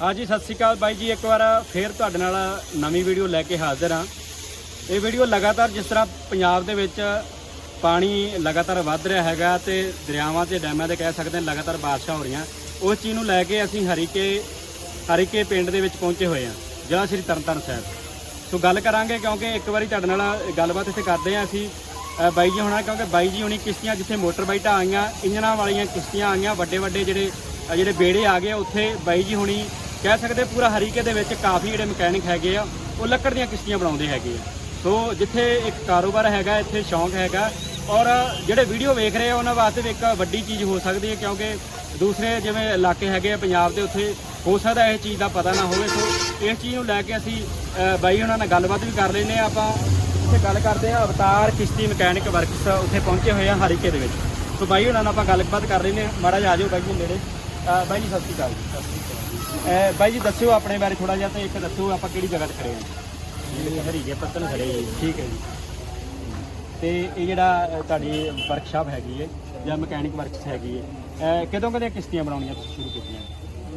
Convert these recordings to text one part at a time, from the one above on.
ਹਾਂਜੀ ਸਤਿ ਸ਼੍ਰੀ ਅਕਾਲ ਬਾਈ ਜੀ, ਇੱਕ ਵਾਰ ਫੇਰ ਤੁਹਾਡੇ ਨਾਲ ਨਵੀਂ ਵੀਡੀਓ ਲੈ ਕੇ ਹਾਜ਼ਰ ਹਾਂ। ਇਹ ਵੀਡੀਓ ਲਗਾਤਾਰ ਜਿਸ ਤਰ੍ਹਾਂ ਪੰਜਾਬ ਦੇ ਵਿੱਚ ਪਾਣੀ ਲਗਾਤਾਰ ਵੱਧ ਰਿਹਾ ਹੈਗਾ ਤੇ ਦਰਿਆਵਾਂ ਤੇ ਡੈਮਾਂ ਤੇ ਕਹਿ ਸਕਦੇ ਹਾਂ ਲਗਾਤਾਰ ਬਾਰਿਸ਼ਾਂ ਹੋ ਰਹੀਆਂ। ਉਸ ਚੀਜ਼ ਨੂੰ ਲੈ ਕੇ ਅਸੀਂ ਹਰੀਕੇ ਹਰੀਕੇ ਪਿੰਡ ਦੇ ਵਿੱਚ ਪਹੁੰਚੇ ਹੋਏ ਹਾਂ, ਜ਼ਿਲ੍ਹਾ ਸ਼੍ਰੀ ਤਰਨਤਾਰਨ ਸਾਹਿਬ। ਸੋ ਗੱਲ ਕਰਾਂਗੇ ਕਿਉਂਕਿ ਇੱਕ ਵਾਰੀ ਤੁਹਾਡੇ ਨਾਲ ਗੱਲਬਾਤ ਇੱਥੇ ਕਰਦੇ ਹਾਂ ਅਸੀਂ। ਬਾਈ ਜੀ ਹੋਣਾ, ਕਿਉਂਕਿ ਬਾਈ ਜੀ ਹੋਣੀ ਕਿਸ਼ਤੀਆਂ ਜਿੱਥੇ ਮੋਟਰ ਬਾਈਟਾਂ ਆਈਆਂ ਇੰਜਨਾਂ ਵਾਲੀਆਂ ਕਿਸ਼ਤੀਆਂ ਆਈਆਂ ਵੱਡੇ ਵੱਡੇ ਜਿਹੜੇ ਜਿਹੜੇ ਬੇੜੇ ਆ ਗਏ ਉੱਥੇ ਬਾਈ ਜੀ ਹੋਣੀ ਕਹਿ ਸਕਦੇ ਪੂਰਾ ਹਰੀਕੇ ਦੇ ਵਿੱਚ ਕਾਫੀ ਜਿਹੜੇ ਮਕੈਨਿਕ ਹੈਗੇ ਆ, ਉਹ ਲੱਕੜ ਦੀਆਂ ਕਿਸ਼ਤੀਆਂ ਬਣਾਉਂਦੇ ਹੈਗੇ ਆ। ਸੋ ਜਿੱਥੇ ਇੱਕ ਕਾਰੋਬਾਰ ਹੈਗਾ, ਇੱਥੇ ਸ਼ੌਂਕ ਹੈਗਾ ਔਰ ਜਿਹੜੇ ਵੀਡੀਓ ਵੇਖ ਰਹੇ ਆ, ਉਹਨਾਂ ਵਾਸਤੇ ਵੀ ਇੱਕ ਵੱਡੀ ਚੀਜ਼ ਹੋ ਸਕਦੀ ਹੈ, ਕਿਉਂਕਿ ਦੂਸਰੇ ਜਿਵੇਂ ਇਲਾਕੇ ਹੈਗੇ ਆ, ਪੰਜਾਬ ਦੇ ਉੱਥੇ ਹੋ ਸਕਦਾ ਇਹ ਚੀਜ਼ ਦਾ ਪਤਾ ਨਾ ਹੋਵੇ। ਸੋ ਇਸ ਚੀਜ਼ ਨੂੰ ਲੈ ਕੇ ਅਸੀਂ ਬਾਈ ਉਹਨਾਂ ਨਾਲ ਗੱਲਬਾਤ ਵੀ ਕਰ ਲੈਨੇ ਆ ਆਪਾਂ ਇੱਥੇ ਗੱਲ ਕਰਦੇ ਆ ਅਵਤਾਰ ਕਿਸ਼ਤੀ ਮਕੈਨਿਕ ਵਰਕਸ ਉੱਥੇ ਪਹੁੰਚੇ ਹੋਏ ਆ ਹਰੀਕੇ ਦੇ ਵਿੱਚ। ਸੋ ਬਾਈ ਉਹਨਾਂ ਨਾਲ ਆਪਾਂ ਗੱਲਬਾਤ ਕਰ ਲੈਨੇ ਆ ਮਾੜਾ ਜਿਹਾ ਆ ਜਾਓ ਬਾਈ ਜੀ ਨੇੜੇ। ਬਾਈ ਜੀ ਸਤਿ ਸ਼੍ਰੀ ਅਕਾਲ ਜੀ। ਬਾਈ ਜੀ ਦੱਸਿਓ ਆਪਣੇ ਬਾਰੇ ਥੋੜਾ ਜਿਹਾ ਤੇ ਇੱਕ ਦੱਸੋ ਆਪਾਂ ਕਿਹੜੀ ਜਗ੍ਹਾ ਤੇ ਖੜੇ ਆ ਹਰੀਕੇ ਪੱਤਨ ਖੜੇ ਠੀਕ ਹੈ ਜੀ। ਤੇ ਇਹ ਜਿਹੜਾ ਤੁਹਾਡੀ ਵਰਕਸ਼ਾਪ ਹੈਗੀ ਹੈ ਜਾਂ ਮਕੈਨਿਕ ਵਰਕਸ ਹੈਗੀ ਹੈ। ਕਦੋਂ ਕਦੇ ਕਿਸ਼ਤੀਆਂ ਬਣਾਉਣੀਆਂ ਸ਼ੁਰੂ ਕੀਤੀਆਂ?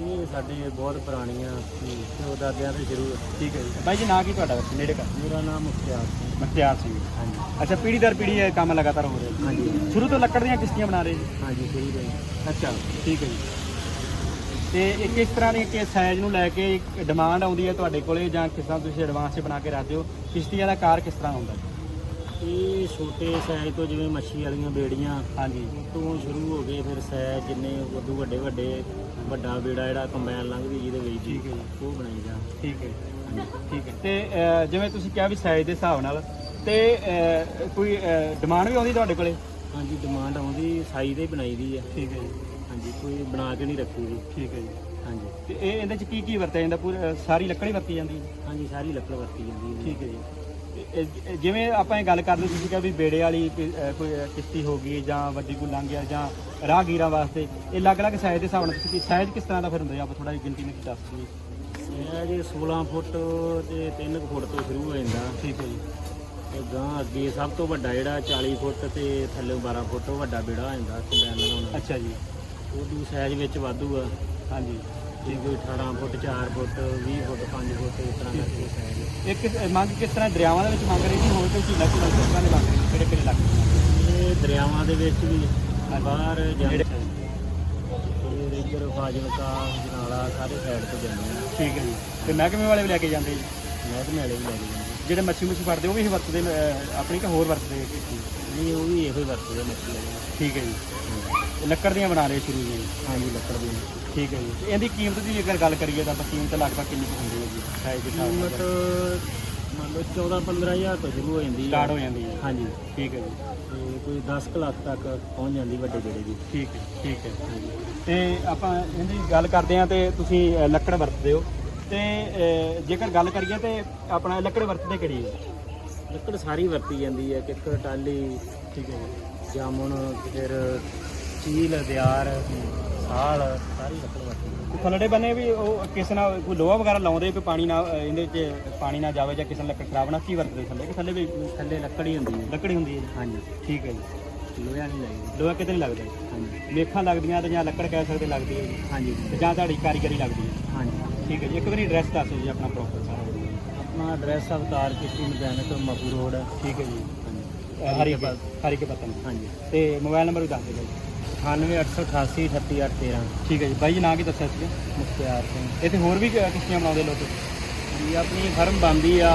ਇਹ ਸਾਡੇ ਬਹੁਤ ਪੁਰਾਣੀਆਂ ਤੇ ਉਹ ਦਾਦਿਆਂ ਤੋਂ ਸ਼ੁਰੂ ਠੀਕ ਹੈ ਜੀ। ਬਾਈ ਜੀ ਨਾਂ ਕੀ ਤੁਹਾਡਾ ਵੈਸੇ ਨੇੜੇ ਕਰ ਮੇਰਾ ਨਾਮ ਮੁਖਤਿਆਰ ਸਿੰਘ। ਮਖਤਿਆਰ ਸਿੰਘ। ਹਾਂਜੀ। ਅੱਛਾ ਪੀੜੀ ਦਰ ਪੀੜੀ ਇਹ ਕੰਮ ਲਗਾਤਾਰ ਹੋ ਰਿਹਾ। ਹਾਂਜੀ। ਸ਼ੁਰੂ ਤੋਂ ਲੱਕੜ ਦੀਆਂ ਕਿਸ਼ਤੀਆਂ ਬਣਾ ਰਹੇ ਜੀ? ਹਾਂਜੀ ਸਹੀ ਹੈ। ਅੱਛਾ ਠੀਕ ਹੈ ਜੀ। ਤੇ ਇਹ ਕਿਸ ਤਰ੍ਹਾਂ ਦੀ ਕਿ ਸਾਈਜ਼ ਨੂੰ ਲੈ ਕੇ ਡਿਮਾਂਡ ਆਉਂਦੀ ਹੈ ਤੁਹਾਡੇ ਕੋਲੇ ਜਾਂ ਕਿਸ ਤਰ੍ਹਾਂ ਤੁਸੀਂ ਐਡਵਾਂਸ 'ਚ ਬਣਾ ਕੇ ਰੱਖਦੇ ਹੋ? ਕਿਸ਼ਤੀਆਂ ਦਾ ਕਾਰ ਕਿਸ ਤਰ੍ਹਾਂ ਹੁੰਦਾ ਇਹ ਛੋਟੇ ਸਾਈਜ਼ ਤੋਂ ਜਿਵੇਂ ਮੱਛੀ ਵਾਲੀਆਂ ਬੇੜੀਆਂ ਹਾਂਜੀ। ਤੋਂ ਸ਼ੁਰੂ ਹੋ ਗਏ ਫਿਰ ਸਾਈਜ਼ ਜਿੰਨੇ ਉਦੋਂ ਵੱਡੇ ਵੱਡੇ ਵੱਡਾ ਬੇੜਾ ਜਿਹੜਾ ਕੰਬਾਈਨ ਲੰਘਦੀ ਜਿਹਦੇ ਵਿੱਚ ਠੀਕ ਹੈ ਜੀ। ਉਹ ਬਣਾਈ ਜਾ ਠੀਕ ਹੈ ਠੀਕ ਹੈ। ਤੇ ਅਹ, ਜਿਵੇਂ ਤੁਸੀਂ ਕਿਹਾ ਵੀ ਸਾਈਜ਼ ਦੇ ਹਿਸਾਬ ਨਾਲ ਤੇ ਅਹ, ਕੋਈ ਡਿਮਾਂਡ ਵੀ ਆਉਂਦੀ ਤੁਹਾਡੇ ਕੋਲੇ? ਹਾਂਜੀ ਡਿਮਾਂਡ ਆਉਂਦੀ ਸਾਈ ਦੇ ਬਣਾਈ ਦੀ ਆ। ਠੀਕ ਹੈ ਜੀ। ਹਾਂਜੀ ਕੋਈ ਬਣਾ ਕੇ ਨਹੀਂ ਰੱਖੀ ਦੀ। ਠੀਕ ਹੈ ਜੀ। ਹਾਂਜੀ। ਤੇ ਇਹ ਇਹਦੇ ਚ ਕੀ ਕੀ ਵਰਤਿਆ ਜਾਂਦਾ? ਪੂਰੀ ਸਾਰੀ ਲੱਕੜੀ ਵਰਤੀ ਜਾਂਦੀ ਹੈ? ਹਾਂਜੀ ਸਾਰੀ ਲੱਕੜ ਵਰਤੀ ਜਾਂਦੀ ਹੈ। ਠੀਕ ਹੈ ਜੀ। ਇਹ- ਜਿਵੇਂ ਆਪਾਂ ਇਹ ਗੱਲ ਕਰਦੇ ਤੁਸੀਂ ਕਿਹਾ ਵੀ ਬੇੜੇ ਵਾਲੀ ਕਿ- ਅਹ, ਕੋਈ ਕਿਸ਼ਤੀ ਹੋ ਗਈ ਜਾਂ ਵੱਡੀ ਕੋਈ ਲੰਘਿਆ ਜਾਂ ਰਾਹਗੀਰਾਂ ਵਾਸਤੇ ਇਹ ਅਲੱਗ-ਅਲੱਗ ਸਾਈਜ਼ ਦੇ ਹਿਸਾਬ ਨਾਲ ਤੁਸੀਂ ਸਾਈਜ਼ ਕਿਸ ਤਰ੍ਹਾਂ ਦਾ ਫਿਰ ਹੁੰਦਾ ਜੀ? ਆਪਾਂ ਥੋੜਾ ਜਿਹਾ ਗਿਣਤੀ ਵਿੱਚ ਦੱਸ ਦਿਓ ਇਹ ਜੀ 16 ਫੁੱਟ ਤੇ 3 ਫੁੱਟ ਤੋਂ ਸ਼ੁਰੂ ਹੋ ਜਾਂਦਾ। ਠੀਕ ਹੈ ਜੀ। ਤੇ ਗਾਂ ਅੱਗੇ ਸਭ ਤੋਂ ਵੱਡਾ ਜਿਹੜਾ 40 ਫੁੱਟ ਤੇ ਥੱਲੇ 12 ਫੁੱਟ ਉਹ ਵੱਡਾ ਬੇੜਾ ਹੋ ਜਾਂਦਾ ਕੰਬਾਈਨ ਲਾਉਣਾ ਅੱਛਾ ਜੀ। ਉਦੋਂ ਸਾਈਜ਼ ਵਿੱਚ ਵਾਧੂ ਆ। ਹਾਂਜੀ। ਜੇ ਕੋਈ 18 ਫੁੱਟ 4 ਫੁੱਟ 20 ਫੁੱਟ 5 ਫੁੱਟ ਇਸ ਤਰ੍ਹਾਂ ਦਾ ਇਹ ਕਿਸ ਮੰਗ ਕਿਸ ਤਰ੍ਹਾਂ ਦਰਿਆਵਾਂ ਦੇ ਵਿੱਚ ਮੰਗ ਰਹੀ ਸੀ ਹੋਰ ਕੋਈ ਚੀਜ਼ਾਂ ਕਿਸ ਤਰ੍ਹਾਂ ਦੇ ਮੰਗ ਰਹੀ ਕਿਹੜੇ ਕਿਹੜੇ ਇਲਾਕੇ? ਇਹ ਦਰਿਆਵਾਂ ਦੇ ਵਿੱਚ ਵੀ ਬਾਹਰ ਜਾਂਦੇ ਜਿਹੜੇ- ਤੇ ਇੱਧਰ ਫਾਜ਼ਿਲਕਾ ਜਨਾਲਾ ਸਾਰੇ ਸਾਈਡ ਤੋਂ ਜਾਂਦੇ ਆ। ਠੀਕ ਹੈ ਜੀ। ਤੇ ਮਹਿਕਮੇ ਵਾਲੇ ਵੀ ਲੈ ਕੇ ਜਾਂਦੇ ਜੀ? ਮਹਿਕਮੇ ਵਾਲੇ ਵੀ ਲੈ ਕੇ ਜਾਂਦੇ ਜਿਹੜੇ ਮੱਛੀ ਮੁੱਛੀ ਫੜਦੇ ਉਹ ਵੀ ਇਹ ਵਰਤਦੇ ਅਹ, ਆਪਣੀ ਕਿ ਹੋਰ ਵਰਤਦੇ ਨਹੀਂ ਉਹ ਵੀ ਇਹੋ ਹੀ ਵਰਤਦੇ ਮੱਛੀ ਵਾਲੇ। ਠੀਕ ਹੈ ਜੀ। ਇਹ ਲੱਕੜ ਦੀਆਂ ਬਣਾ ਰਹੇ ਸ਼ੁਰੂ ਜੀ ਹਾਂਜੀ ਲੱਕੜ ਦੀ ਠੀਕ ਹੈ ਜੀ। ਤੇ ਇਹਦੀ ਕੀਮਤ ਦੀ ਜੇਕਰ ਗੱਲ ਕਰੀਏ ਤਾਂ ਆਪਾਂ ਕੀਮਤ ਲਗਭਗ ਕਿੰਨੀ ਕੁ ਹੁੰਦੀ ਹੈ ਜੀ? ਸਾਈਜ਼ ਦੇ ਹਿਸਾਬ ਕੀਮਤ ਨਾਲ ਮੰਨ ਲਓ 14 15000 ਤੋਂ ਸ਼ੁਰੂ ਹੋ ਜਾਂਦੀ ਸਟਾਰਟ ਹੋ ਜਾਂਦੀ ਹੈ। ਹਾਂਜੀ। ਠੀਕ ਹੈ ਜੀ। ਤੇ ਕੋਈ 10 ਕੁ ਲੱਖ ਤੱਕ ਪਹੁੰਚ ਜਾਂਦੀ ਵੱਡੇ ਬੇੜੇ ਦੀ। ਠੀਕ ਹੈ ਠੀਕ ਹੈ। ਤੇ ਆਪਾਂ ਇਹਦੀ ਗੱਲ ਕਰਦੇ ਹਾਂ ਤੇ ਤੁਸੀਂ ਲੱਕੜ ਵਰਤਦੇ ਹੋ। ਤੇ ਜੇਕਰ ਗੱਲ ਕਰੀਏ ਤੇ ਆਪਣਾ ਲੱਕੜ ਵਰਤਦੇ ਕਿਹੜੀ ਹੈ? ਲੱਕੜ ਸਾਰੀ ਵਰਤੀ ਜਾਂਦੀ ਹੈ। ਕਿੱਕਰ ਟਾਲੀ ਠੀਕ ਹੈ ਜੀ। ਜਾਮੁਨ ਫਿਰ ਚੀਲ ਦਿਆਰ ਸਾਲ ਸਾਰੀ ਲੱਕੜ ਵਰਤੀ ਥੱਲੜੇ ਬੰਨੇ ਵੀ ਉਹ ਕਿਸੇ ਨਾਲ ਕੋਈ ਲੋਹਾ ਵਗੈਰਾ ਲਾਉਂਦੇ ਵੀ ਪਾਣੀ ਨਾ ਅਹ, ਇਹਦੇ ਵਿੱਚ ਪਾਣੀ ਨਾ ਜਾਵੇ ਜਾਂ ਕਿਸੇ ਨਾਲ ਲੱਕੜ ਖਰਾਬ ਨਾ ਕੀ ਵਰਤਦੇ ਥੱਲੇ? ਕਿ ਥੱਲੇ ਵੀ। ਥੱਲੇ ਲੱਕੜ ਹੀ ਹੁੰਦੀ ਹੈ। ਲੱਕੜੀ ਹੁੰਦੀ ਹੈ ਹਾਂਜੀ। ਠੀਕ ਹੈ ਜੀ। ਲੋਹਾ ਨਹੀਂ ਲੱਗਦਾ। ਲੋਹਾ ਕਿਤੇ ਨਹੀਂ ਲੱਗਦਾ ਹਾਂਜੀ। ਮੇਖਾਂ ਲੱਗਦੀਆਂ ਤੇ ਜਾਂ ਲੱਕੜ ਕਹਿ ਸਕਦੇ ਲੱਗਦੀ ਹੈ ਜੀ। ਹਾਂਜੀ। ਤੇ ਜਾਂ ਤੁਹਾਡੀ ਕਾਰੀਗਰੀ ਲੱਗਦੀ ਹੈ। ਹਾਂਜੀ। ਠੀਕ ਹੈ ਜੀ। ਇੱਕ ਵਾਰੀ ਐਡਰੈਸ ਦੱਸ ਦਿਓ ਜੀ ਆਪਣਾ ਪ੍ਰੋਪਰ ਸਾਰਾ। ਆਪਣਾ ਐਡਰੈਸ ਅਵਤਾਰ ਕਿਸ਼ਤੀ ਮਕੈਨਿਕ ਮਪੂ ਰੋਡ। ਠੀਕ ਹੈ ਜੀ। ਹਾਂਜੀ। ਹਰੀ ਕੇ ਹਰੀ ਕੇ ਪਤਨ ਹਾਂਜੀ। ਤੇ ਮੋਬਾਈਲ ਨੰਬਰ ਵੀ ਦੱਸ ਦਿਓ ਜੀ। 9888 38813 ਠੀਕ ਹੈ ਜੀ। ਬਾਈ ਜੀ ਨਾਂ ਕੀ ਦੱਸਿਆ ਸੀ? ਮੁਖਤਿਆਰ ਸਿੰਘ। ਇੱਥੇ ਹੋਰ ਵੀ ਕ- ਕਿਸ਼ਤੀਆਂ ਬਣਾਉਂਦੇ ਲੋਕ? ਜੀ ਆਪਣੀ ਫਰਮ ਬੰਦੀ ਆ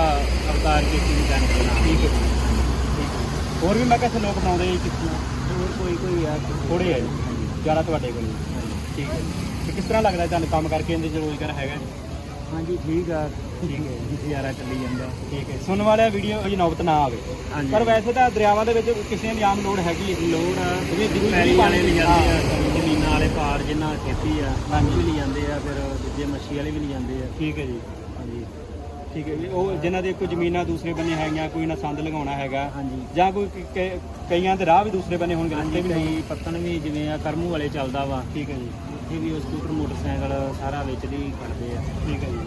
ਅਵਤਾਰ ਕਿਸ਼ਤੀ ਠੀਕ ਹੈ ਜੀ। ਠੀਕ ਹੈ ਹੋਰ ਵੀ ਮੈਂ ਕਿਹਾ ਇੱਥੇ ਲੋਕ ਬਣਾਉਂਦੇ ਜੀ ਕਿਸ਼ਤੀਆਂ। ਹੋਰ ਕੋਈ ਕੋਈ ਆ ਥੋੜੇ ਆ ਜੀ। ਜ਼ਿਆਦਾ ਤੁਹਾਡੇ ਕੋਲ ਠੀਕ ਹੈ ਜੀ। ਤੇ ਕਿਸ ਤਰ੍ਹਾਂ ਲੱਗਦਾ ਤੁਹਾਨੂੰ ਕੰਮ ਕਰਕੇ ਇਹਦੇ ਚ ਰੋਜ਼ਗਾਰ ਹੈਗਾ? ਜੀ? ਹਾਂਜੀ ਠੀਕ ਆ। ਠੀਕ ਹੈ ਜੀ। ਗੁਜ਼ਾਰਾ ਚੱਲੀ ਜਾਂਦਾ। ਠੀਕ ਹੈ। ਸੁਣਨ ਵਾਲਿਆ ਵੀਡੀਓ ਜੀ ਨੌਬਤ ਨਾ ਆਵੇ। ਹਾਂਜੀ। ਪਰ ਵੈਸੇ ਤਾਂ ਦਰਿਆਵਾਂ ਦੇ ਵਿੱਚ ਕਿਸੇ ਦੀ ਆਮ ਲੋੜ ਹੈਗੀ ਹੈ ਲੋੜ ਆ। ਜਿਵੇਂ ਦਿੱਲੀ ਪੈਰੀ ਵਾਲੇ ਵੀ ਜਾਂਦੇ ਆ। ਜ਼ਮੀਨਾਂ ਵਾਲੇ ਪਾਰ ਜਿੰਨਾ ਖੇਤੀ ਆ। ਉਹ ਵੀ ਲਈ ਜਾਂਦੇ ਆ ਫਿਰ ਦੂਜੇ ਮੱਛੀ ਵਾਲੇ ਵੀ ਲਈ ਜਾਂਦੇ ਆ। ਠੀਕ ਹੈ ਜੀ। ਹਾਂਜੀ। ਠੀਕ ਹੈ ਜੀ। ਉਹ ਜਿਨ੍ਹਾਂ ਦੇ ਕੋਈ ਜ਼ਮੀਨਾਂ ਦੂਸਰੇ ਬੰਨੇ ਹੈਗੀਆਂ ਕੋਈ ਨਾ ਸੰਦ ਲਗਾਉਣਾ ਹੈਗਾ ਹਾਂਜੀ। ਜਾਂ ਕੋਈ ਕ- ਕ- ਕਈਆਂ ਦੇ ਰਾਹ ਵੀ ਦੂਸਰੇ ਬੰਨੇ ਹੋਣਗੇ ਰਸਤੇ ਹਾਂਜੀ ਵੀ ਨਹੀਂ ਕਈ ਪੱਤਨ ਵੀ ਜਿਵੇਂ ਆ ਕਰਮੂ ਵਾਲੇ ਚੱਲਦਾ ਵਾ। ਠੀਕ ਹੈ ਜੀ। ਉੱਥੇ ਵੀ ਉਹ ਸਕੂਟਰ ਮੋਟਰਸਾਈਕਲ ਸਾਰਾ ਵਿੱਚ ਦੀ ਖੜਦੇ ਆ। ਠੀਕ ਹੈ ਜੀ।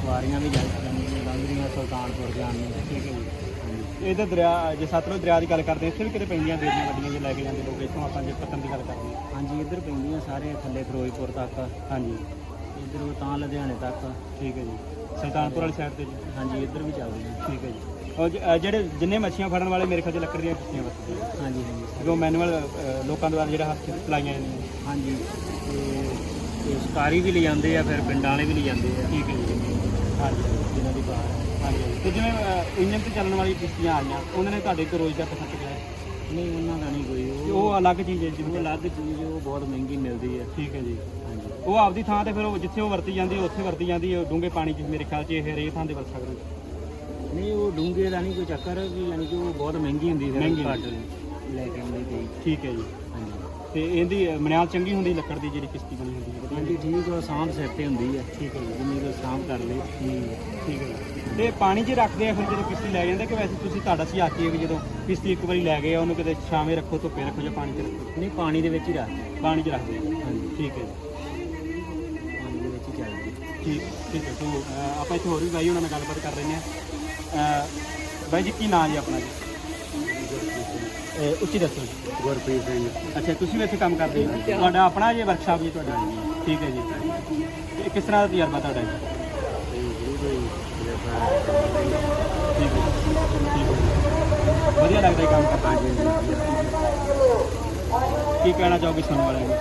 ਸਵਾਰੀਆਂ ਵੀ ਜਾਂਦੀਆਂ ਸੁਲਤਾਨਪੁਰ ਜਾਣ ਨੂੰ। ਠੀਕ ਹੈ ਜੀ। ਹਾਂਜੀ। ਇਹਦੇ ਦਰਿਆ ਜੇ ਸਤਲੁਜ ਦਰਿਆ ਦੀ ਗੱਲ ਕਰਦੇ ਹਾਂ, ਇੱਥੇ ਵੀ ਕਿਤੇ ਪੈਂਦੀਆਂ ਬੇੜੀਆਂ ਵੱਡੀਆਂ ਜੇ ਲੈ ਕੇ ਜਾਂਦੇ ਲੋਕ ਇੱਥੋਂ ਆਪਾਂ ਜੇ ਪੱਤਨ ਦੀ ਗੱਲ ਕਰਦੇ ਹਾਂ ਹਾਂਜੀ ਇੱਧਰ ਪੈਂਦੀਆਂ ਸਾਰੇ ਥੱਲੇ ਫਿਰੋਜ਼ਪੁਰ ਤੱਕ। ਹਾਂਜੀ। ਇੱਧਰ ਤਾਂ ਲੁਧਿਆਣੇ ਤੱਕ। ਠੀਕ ਹੈ ਜੀ। ਸੁਲਤਾਨਪੁਰ ਵਾਲੀ ਸਾਈਡ ਤੇ ਜੀ। ਹਾਂਜੀ ਇੱਧਰ ਵੀ ਚੱਲਦੀਆਂ। ਠੀਕ ਹੈ ਜੀ। ਉਹ ਜ- ਅ, ਜਿਹੜੇ ਜਿੰਨੇ ਮੱਛੀਆਂ ਫੜਨ ਵਾਲੇ ਮੇਰੇ ਖਿਆਲ 'ਚ ਲੱਕੜ ਦੀਆਂ ਕਿਸ਼ਤੀਆਂ ਵਰਤਦੇ ਹਾਂਜੀ ਹਾਂਜੀ ਜੋ ਮੈਨੂਅਲ ਲੋਕਾਂ ਦੁਆਰਾ ਜਿਹੜਾ ਹੱਥ ਚਲਾਈਆਂ ਜਾਂਦੀਆਂ ਹਾਂਜੀ। ਤੇ ਤੇ ਸ਼ਿਕਾਰੀ ਵੀ ਲਿਜਾਂਦੇ ਆ ਫਿਰ ਪਿੰਡਾਂ ਵਾਲੇ ਵੀ ਲਿਜਾਂਦੇ ਆ। ਠੀਕ ਹੈ ਜੀ ਹਾਂਜੀ ਜਿਨ੍ਹਾਂ ਦੀ ਬਾਹਰ ਹਾਂਜੀ ਹਾਂਜੀ। ਤੇ ਜਿਵੇਂ ਅ, ਇੰਜਨ ਤੇ ਚੱਲਣ ਵਾਲੀ ਕਿਸ਼ਤੀਆਂ ਆਈਆਂ ਉਹਨਾਂ ਨੇ ਤੁਹਾਡੇ ਕੋਲ ਰੋਜ਼ਗਾਰ ਪਸੰਦ ਕੀਤਾ ਹੈ ਨਹੀਂ ਉਹਨਾਂ ਦਾ ਨਹੀਂ ਕੋਈ। ਤੇ ਉਹ ਉਹ ਅਲੱਗ ਚੀਜ਼ ਹੈ ਉਹ ਜਿਵੇਂ ਅਲੱਗ ਚੀਜ਼ ਉਹ ਬਹੁਤ ਮਹਿੰਗੀ ਮਿਲਦੀ ਹੈ। ਠੀਕ ਹੈ ਜੀ। ਹਾਂਜੀ। ਉਹ ਆਪਦੀ ਥਾਂ ਤੇ ਫਿਰ ਉਹ ਜਿੱਥੇ ਉਹ ਵਰਤੀ ਜਾਂਦੀ ਹੈ, ਉੱਥੇ ਵਰਤੀ ਜਾਂਦੀ ਹੈ ਡੂੰਘੇ ਪਾਣੀ 'ਚ ਮੇਰੇ ਖਿਆਲ 'ਚ ਇਹ ਹਰੇਕ ਥਾਂ ਤੇ ਵਰਤ ਸਕਦੇ ਨਹੀਂ ਉਹ ਡੂੰਘੇ ਦਾ ਨਹੀਂ ਕੋਈ ਚੱਕਰ ਵੀ ਯਾਨੀ ਕਿ ਉਹ ਬਹੁਤ ਮਹਿੰਗੀ ਹੁੰਦੀ ਫਿਰ ਮਹਿੰਗੀ ਘੱਟ ਲੈ ਕੇ ਆਉਂਦੀ ਕੋਈ ਠੀਕ ਹੈ ਜੀ। ਹਾਂਜੀ। ਤੇ ਇਹਦੀ ਅ, ਮਨਿਆਦ ਚੰਗੀ ਹੁੰਦੀ ਲੱਕੜ ਦੀ ਜਿਹੜੀ ਕਿਸ਼ਤੀ ਬਣੀ ਹੁੰਦੀ ਹੈ? ਹਾਂਜੀ ਠੀਕ ਉਹ ਸਾਂਭ ਸਿਰ ਤੇ ਹੁੰਦੀ ਹੈ। ਠੀਕ ਹੈ ਜੀ। ਜਿੰਨੀ ਕੁ ਸਾਂਭ ਕਰ ਲੇ ਠੀਕ ਹੈ। ਤੇ ਪਾਣੀ 'ਚ ਰੱਖਦੇ ਆ ਫਿਰ ਜਦੋਂ ਕਿਸ਼ਤੀ ਲੈ ਜਾਂਦੇ ਕਿ ਵੈਸੇ ਤੁਸੀਂ ਤੁਹਾਡਾ ਸਿਆਤੀ ਹੈ ਕਿ ਜਦੋਂ ਕਿਸ਼ਤੀ ਇੱਕ ਵਾਰੀ ਲੈ ਗਏ ਆ ਉਹਨੂੰ ਕਿਤੇ ਛਾਵੇਂ ਰੱਖੋ ਧੁੱਪੇ ਰੱਖੋ ਜਾਂ ਪਾਣੀ 'ਚ ਰੱਖੋ? ਨਹੀਂ ਪਾਣੀ ਦੇ ਵਿੱਚ ਹੀ ਰੱਖ ਪਾਣੀ 'ਚ ਰੱਖਦੇ ਆ। ਹਾਂਜੀ। ਠੀਕ ਹੈ ਜੀ। ਪਾਣੀ ਦੇ ਵਿੱਚ ਹੀ ਚੱਲਦੀ ਠੀਕ ਠੀਕ ਹੈ। ਸੋ ਅ, ਆਪਾਂ ਇੱਥੇ ਹੋਰ ਵੀ ਬਾਈ ਉਹਨਾਂ ਨਾਲ ਗੱਲਬਾਤ ਕਰ ਰਹੇ ਹਾਂ। ਬਾਈ ਜੀ ਕੀ ਨਾਂ ਜੀ ਆਪਣਾ ਜੀ? ਇਹ ਉੱਚੀ ਦੱਸੋ ਜੀ। ਗੁਰਪ੍ਰੀਤ ਸਿੰਘ। ਅੱਛਾ ਤੁਸੀਂ ਵੀ ਇੱਥੇ ਕੰਮ ਕਰਦੇ ਹੋ? ਤੁਹਾਡਾ ਆਪਣਾ ਜੇ ਵਰਕਸ਼ਾਪ ਜੀ ਤੁਹਾਡਾ? ਠੀਕ ਹੈ ਜੀ। ਤੇ ਕਿਸ ਤਰ੍ਹਾਂ ਦਾ ਤਜਰਬਾ ਤੁਹਾਡਾ ਜੀ? ਠੀਕ ਹੈ ਠੀਕ ਹੈ ਵਧੀਆ ਲੱਗਦਾ ਇਹ ਕੰਮ ਕਰਨਾ। ਕੀ ਕਹਿਣਾ ਚਾਹੋਗੇ ਸੁਣਨ ਵਾਲਿਆਂ ਨੂੰ?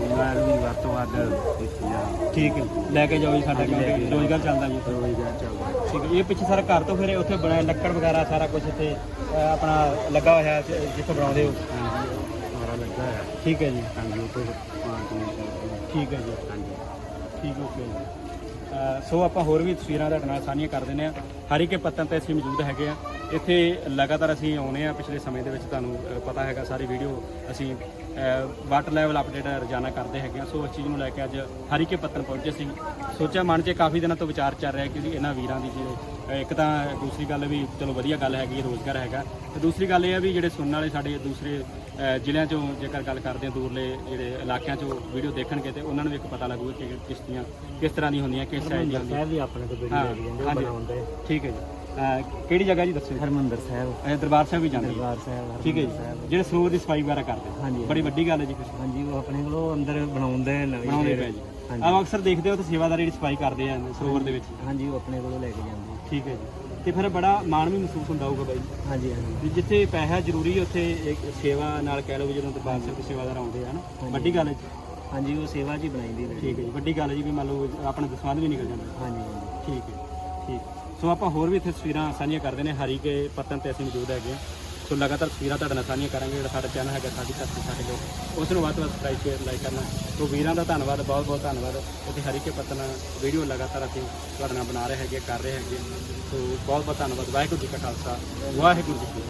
ਬਿਮਾਰ ਵੀ ਵੱਧ ਤੋਂ ਵੱਧ ਇਸਤਿਆ ਠੀਕ ਹੈ। ਲੈ ਕੇ ਜਾਓ ਜੀ ਸਾਡਾ ਕਿਉਂਕਿ ਰੋਜ਼ਗਾਰ ਚੱਲਦਾ ਜੀ। ਰੋਜ਼ਗਾਰ ਚੱਲਦਾ। ਠੀਕ ਇਹ ਪਿੱਛੇ ਸਾਰਾ ਘਰ ਤੋਂ ਫਿਰ ਉੱਥੇ ਬਣਾਇਆ ਲੱਕੜ ਵਗੈਰਾ ਸਾਰਾ ਕੁਝ ਇੱਥੇ ਅ, ਆਪਣਾ ਲੱਗਾ ਹੋਇਆ ਹੈ ਜ- ਜਿੱਥੇ ਬਣਾਉਂਦੇ ਹੋ। ਹਾਂਜੀ ਸਾਰਾ ਲੱਗਾ ਹੈ ਠੀਕ ਹੈ ਜੀ। ਹਾਂਜੀ ਉਹ ਤੋਂ ਪਾਂਚ ਮਿੰਟ ਠੀਕ ਹੈ ਜੀ। ਹਾਂਜੀ ਠੀਕ ਓਕੇ ਜੀ। ਅ, ਸੋ ਆਪਾਂ ਹੋਰ ਵੀ ਤਸਵੀਰਾਂ ਤੁਹਾਡੇ ਨਾਲ ਸਾਂਝੀਆਂ ਕਰ ਦਿੰਦੇ ਆ ਇੱਕ ਪੱਤਨ ਤੇ ਅਸੀਂ ਮੌਜੂਦ ਹੈਗੇ ਆ। ਇੱਥੇ ਲਗਾਤਾਰ ਅਸੀਂ ਆਉਨੇ ਆ ਪਿਛਲੇ ਸਮੇਂ ਦੇ ਵਿੱਚ ਤੁਹਾਨੂੰ ਪਤਾ ਹੈਗਾ ਸਾਰੀ ਵੀਡੀਓ ਅਸੀਂ ਵਾਟਰ ਲੈਵਲ ਅਪਡੇਟ ਰੋਜ਼ਾਨਾ ਕਰਦੇ ਹੈਗੇ ਆ। ਸੋ ਇਸ ਚੀਜ਼ ਨੂੰ ਲੈ ਕੇ ਅੱਜ ਹਰੀਕੇ ਪੱਤਨ ਪਹੁੰਚੇ ਸੀ। ਸੋਚਿਆ ਮਨ 'ਚ ਕਾਫੀ ਦਿਨਾਂ ਤੋਂ ਵਿਚਾਰ ਚੱਲ ਰਿਹਾ ਕਿ ਜੀ ਇਹਨਾਂ ਵੀਰਾਂ ਦੀ ਜਿਹੜੇ ਅ, ਇੱਕ ਤਾਂ ਦੂਸਰੀ ਗੱਲ ਵੀ ਚਲੋ ਵਧੀਆ ਗੱਲ ਹੈਗੀ ਰੋਜ਼ਗਾਰ ਹੈਗਾ। ਤੇ ਦੂਸਰੀ ਗੱਲ ਇਹ ਆ ਵੀ ਜਿਹੜੇ ਸੁਣਨ ਵਾਲੇ ਸਾਡੇ ਦੂਸਰੇ ਜ਼ਿਲ੍ਹਿਆਂ ਚੋਂ ਜੇਕਰ ਗੱਲ ਕਰਦੇ ਆ ਦੂਰਲੇ ਜਿਹੜੇ ਇਲਾਕਿਆਂ ਚੋਂ ਵੀਡੀਓ ਦੇਖਣਗੇ ਤੇ ਉਹਨਾਂ ਨੂੰ ਵੀ ਇੱਕ ਪਤਾ ਲੱਗੂਗਾ ਕਿ ਕਿਸ਼ਤੀਆਂ ਕਿਸ ਤਰ੍ਹਾਂ ਦੀਆਂ ਹੁੰਦੀਆਂ ਕਿਸ ਸਾਈਜ਼ ਦੀਆਂ ਹੁੰਦੀਆਂ। ਵੀ ਆਪਣੇ ਤੋਂ ਹਾਂ, ਲੈ ਜਾਂਦੇ ਠੀਕ ਹੈ ਜੀ। ਅਹ ਕਿਹੜੀ ਜਗ੍ਹਾ ਜੀ ਦੱਸੋ ਹਰਮੰਦਰ ਸਾਹਿਬ। ਅਹ ਦਰਬਾਰ ਸਾਹਿਬ ਵੀ ਜਾਂਦੇ ਦਰਬਾਰ ਸਾਹਿਬ ਠੀਕ ਹੈ ਜੀ। ਸਾਹਿਬ। ਜਿਹੜੇ ਸਰੋਵਰ ਦੀ ਸਫ਼ਾਈ ਵਗੈਰਾ ਕਰਦੇ ਹਾਂਜੀ ਬੜੀ ਵੱਡੀ ਗੱਲ ਹੈ ਜੀ ਕੁਛ ਹਾਂਜੀ ਉਹ ਆਪਣੇ ਕੋਲੋਂ ਅੰਦਰ ਬਣਾਉਂਦੇ ਨਵੀਂ ਬਣਾਉਂਦੇ। ਪਏ ਜੀ। ਹਾਂਜੀ। ਆਪ ਅਕਸਰ ਦੇਖਦੇ ਹੋ ਤੇ ਸੇਵਾਦਾਰ ਜਿਹੜੀ ਸਫ਼ਾਈ ਕਰਦੇ ਆ ਸਰੋਵਰ ਦੇ ਵਿੱਚ। ਹਾਂਜੀ ਉਹ ਆਪਣੇ ਕੋਲੋਂ ਲੈ ਕੇ ਜਾਂਦੇ ਠੀਕ ਹੈ ਜੀ। ਤੇ ਫਿਰ ਬੜਾ ਮਾਣ ਵੀ ਮਹਿਸੂਸ ਹੁੰਦਾ ਹੋਊਗਾ ਬਾਈ। ਹਾਂਜੀ ਹਾਂਜੀ। ਵੀ ਜਿੱਥੇ ਪੈਸਾ ਜ਼ਰੂਰੀ ਉੱਥੇ ਇੱਕ ਸੇਵਾ ਨਾਲ ਕਹਿ ਲਓ ਵੀ ਜਦੋਂ ਦਰਬਾਰ ਸਾਹਿਬ ਦੇ ਸੇਵਾਦਾਰ ਆਉਂਦੇ ਆ ਨਾ ਹਾਂਜੀ। ਵੱਡੀ ਗੱਲ ਹੈ ਜੀ। ਹਾਂਜੀ ਉਹ ਸੇਵਾ ਜੀ ਬਣਾਈਦੀ ਨੇ ਠੀਕ ਹੈ ਜੀ। ਵੱਡੀ ਗੱਲ ਹੈ ਜੀ ਵੀ ਮੰਨ ਲਓ ਆਪਣਾ ਦਸਵੰਧ ਵੀ ਨਿਕਲ ਜਾਂਦਾ। ਹਾਂਜੀ ਹਾਂਜੀ। ਠੀਕ ਹੈ ਠੀਕ। ਸੋ ਆਪਾਂ ਹੋਰ ਵੀ ਇੱਥੇ ਤਸਵੀਰਾਂ ਸਾਂਝੀਆਂ ਕਰਦੇ ਨੇ। ਹਰੀਕੇ ਪਤਨ ਤੇ ਅਸੀਂ ਮੌਜੂਦ ਹੈਗੇ ਹਾਂ। ਸੋ ਲਗਾਤਾਰ ਤਸਵੀਰਾਂ ਤੁਹਾਡੇ ਨਾਲ ਸਾਂਝੀਆਂ ਕਰਾਂਗੇ। ਜਿਹੜਾ ਸਾਡਾ ਚੈਨਲ ਹੈਗਾ, ਸਾਡੀ ਧਰਤੀ ਸਾਡੇ ਲੋਕ ਉਸ ਨੂੰ ਵੱਧ ਤੋਂ ਵੱਧ ਸਬਸਕ੍ਰਾਈਬ ਸ਼ੇਅਰ ਲਾਈਕ ਕਰਨਾ। ਸੋ ਵੀਰਾਂ ਦਾ ਧੰਨਵਾਦ, ਬਹੁਤ ਬਹੁਤ ਧੰਨਵਾਦ। ਇੱਥੇ ਹਰੀ ਕੇ ਪੱਤਨ ਵੀਡੀਓ ਲਗਾਤਾਰ ਅਸੀਂ ਤੁਹਾਡੇ ਨਾਲ ਬਣਾ ਰਹੇ ਹੈਗੇ, ਕਰ ਰਹੇ ਹੈਗੇ। ਸੋ ਬਹੁਤ ਬਹੁਤ ਧੰਨਵਾਦ। ਵਾਹਿਗੁਰੂ ਜੀ ਕਾ ਖਾਲਸਾ, ਵਾਹਿਗੁਰੂ ਜੀ ਕੀ ਫਤਿਹ।